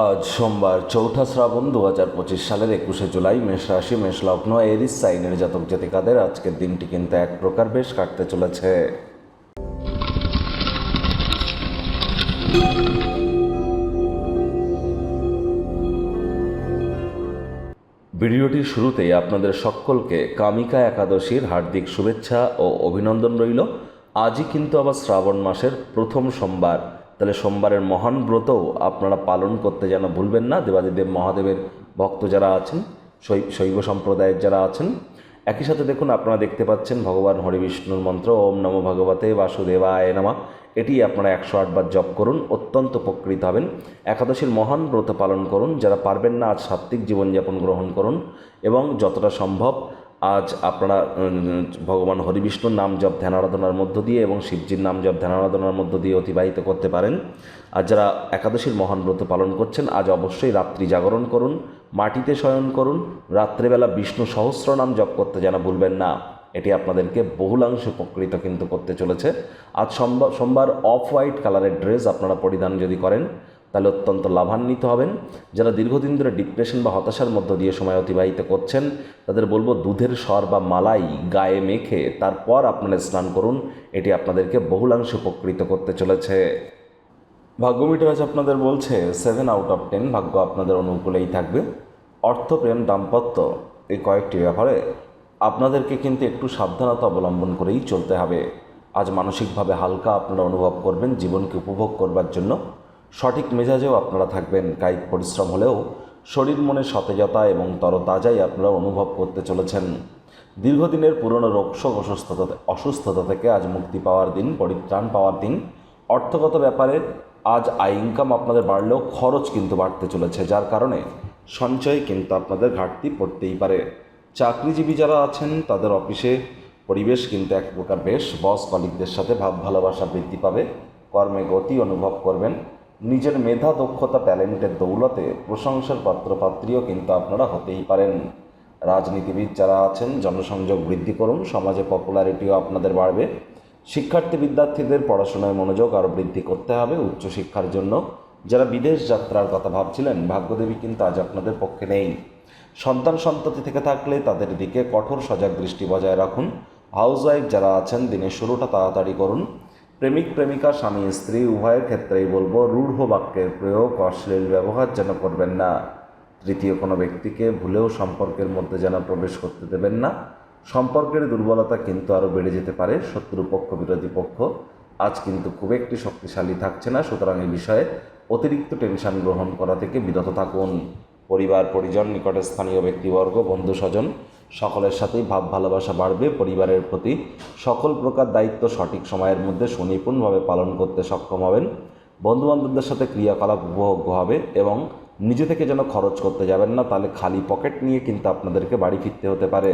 আজ সোমবার চৌঠা শ্রাবণ দু হাজার পঁচিশ সালের একুশে জুলাই, মেষ রাশি, মেষ লগ্ন, এরিস সাইনের জাতক জাতিকাদের আজকের দিনটি কিন্তু এক প্রকার বেশ কাটতে চলেছে। ভিডিওটির শুরুতেই আপনাদের সকলকে কামিকা একাদশীর হার্দিক শুভেচ্ছা ও অভিনন্দন রইল। আজই কিন্তু আবার শ্রাবণ মাসের প্রথম সোমবার। তাহলে সোমবারের মহান ব্রতও আপনারা পালন করতে যেন ভুলবেন না। দেবাদিদেব মহাদেবের ভক্ত যারা আছেন শৈব সম্প্রদায়ের যারা আছেন, একই সাথে দেখুন আপনারা দেখতে পাচ্ছেন ভগবান হরিবিষ্ণুর মন্ত্র, ওম নমো ভগবতে বাসুদেবায় নামা। এটি আপনারা একশো আটবার জপ করুন, অত্যন্ত উপকৃত হবেন। একাদশীর মহান ব্রত পালন করুন, যারা পারবেন না আজ সাত্ত্বিক জীবনযাপন গ্রহণ করুন, এবং যতটা সম্ভব আজ আপনারা ভগবান হরিবিষ্ণুর নাম জপ ধ্যান আরাধনার মধ্য দিয়ে এবং শিবজির নাম জপ ধ্যান আরাধনার মধ্য দিয়ে অতিবাহিত করতে পারেন। আর যারা একাদশীর মহান ব্রত পালন করছেন, আজ অবশ্যই রাত্রি জাগরণ করুন, মাটিতে শয়ন করুন, রাত্রেবেলা বিষ্ণু সহস্র নাম জপ করতে যেন ভুলবেন না। এটি আপনাদেরকে বহুলাংশে উপকৃত কিন্তু করতে চলেছে। আজ সোমবার সোমবার অফ হোয়াইট কালারের ড্রেস আপনারা পরিধান যদি করেন তাহলে অত্যন্ত লাভান্বিত হবেন। যারা দীর্ঘদিন ধরে ডিপ্রেশন বা হতাশার মধ্য দিয়ে সময় অতিবাহিত করছেন, তাদের বলব দুধের স্বর বা মালাই গায়ে মেখে তারপর আপনারা স্নান করুন। এটি আপনাদেরকে বহুলাংশে উপকৃত করতে চলেছে। ভাগ্য মিটার আজ আপনাদের বলছে সেভেন আউট অফ টেন ভাগ্য আপনাদের অনুকূলেই থাকবে। অর্থ, প্রেম, দাম্পত্য এই কয়েকটি ব্যাপারে আপনাদেরকে কিন্তু একটু সাবধানতা অবলম্বন করেই চলতে হবে। আজ মানসিকভাবে হালকা আপনারা অনুভব করবেন, জীবনকে উপভোগ করবার জন্য। সঠিক মেজাজেও আপনারা থাকবেন, কায়িক পরিশ্রম হলেও শরীর মনে সতেজতা এবং তরতাজাই আপনারা অনুভব করতে চলেছেন। দীর্ঘদিনের পুরনো রোগশোক অসুস্থতা অসুস্থতা থেকে আজ মুক্তি পাওয়ার দিন, পরিত্রাণ পাওয়ার দিন। অর্থগত ব্যাপারে আজ আয় ইনকাম আপনাদের বাড়লেও খরচ কিন্তু বাড়তে চলেছে, যার কারণে সঞ্চয় কিন্তু আপনাদের ঘাটতি পড়তেই পারে। চাকরিজীবী যারা আছেন, তাদের অফিসে পরিবেশ কিন্তু এক প্রকার বেশ বস কলিকদের সাথে ভাব ভালোবাসা বৃদ্ধি পাবে, কর্মে গতি অনুভব করবেন। নিজের মেধা, দক্ষতা, ট্যালেন্টের দৌলতে প্রশংসার পাত্রপাত্রীও কিন্তু আপনারা হতেই পারেন। রাজনীতিবিদ যারা আছেন, জনসংযোগ বৃদ্ধি করুন, সমাজে পপুলারিটিও আপনাদের বাড়বে। শিক্ষার্থী বিদ্যার্থীদের পড়াশোনায় মনোযোগ আরও বৃদ্ধি করতে হবে উচ্চশিক্ষার জন্য। যারা বিদেশ যাত্রার কথা ভাবছিলেন, ভাগ্যদেবী কিন্তু আজ আপনাদের পক্ষে নেই। সন্তান সন্ততি থেকে থাকলে তাদের দিকে কঠোর সজাগ দৃষ্টি বজায় রাখুন। হাউসওয়াইফ যারা আছেন, দিনের শুরুটা তাড়াতাড়ি করুন। প্রেমিক, প্রেমিকা, স্বামী, স্ত্রী, উভয়ের ক্ষেত্রেই বলব, রূঢ় বাক্যের প্রয়োগ অশ্লীল ব্যবহার যেন করবেন না। তৃতীয় কোনো ব্যক্তিকে ভুলেও সম্পর্কের মধ্যে যেন প্রবেশ করতে দেবেন না। সম্পর্কের দুর্বলতা কিন্তু আরও বেড়ে যেতে পারে, শত্রুপক্ষ, বিরোধী পক্ষ। আজ কিন্তু খুব একটি শক্তিশালী থাকছে না, সুতরাং এ বিষয়ে অতিরিক্ত টেনশন গ্রহণ করা থেকে বিরত থাকুন। পরিবার, পরিজন, নিকটে স্থানীয় ব্যক্তিবর্গ, বন্ধু স্বজন, সকলের সাথেই ভাব ভালোবাসা বাড়বে। পরিবারের প্রতি সকল প্রকার দায়িত্ব সঠিক সময়ের মধ্যে সুনিপুণভাবে পালন করতে সক্ষম হবেন। বন্ধুবান্ধবদের সাথে ক্রিয়াকলাপ উপভোগ্য হবে এবং নিজে থেকে যেন খরচ করতে যাবেন না, তাহলে খালি পকেট নিয়ে কিন্তু আপনাদেরকে বাড়ি ফিরতে হতে পারে।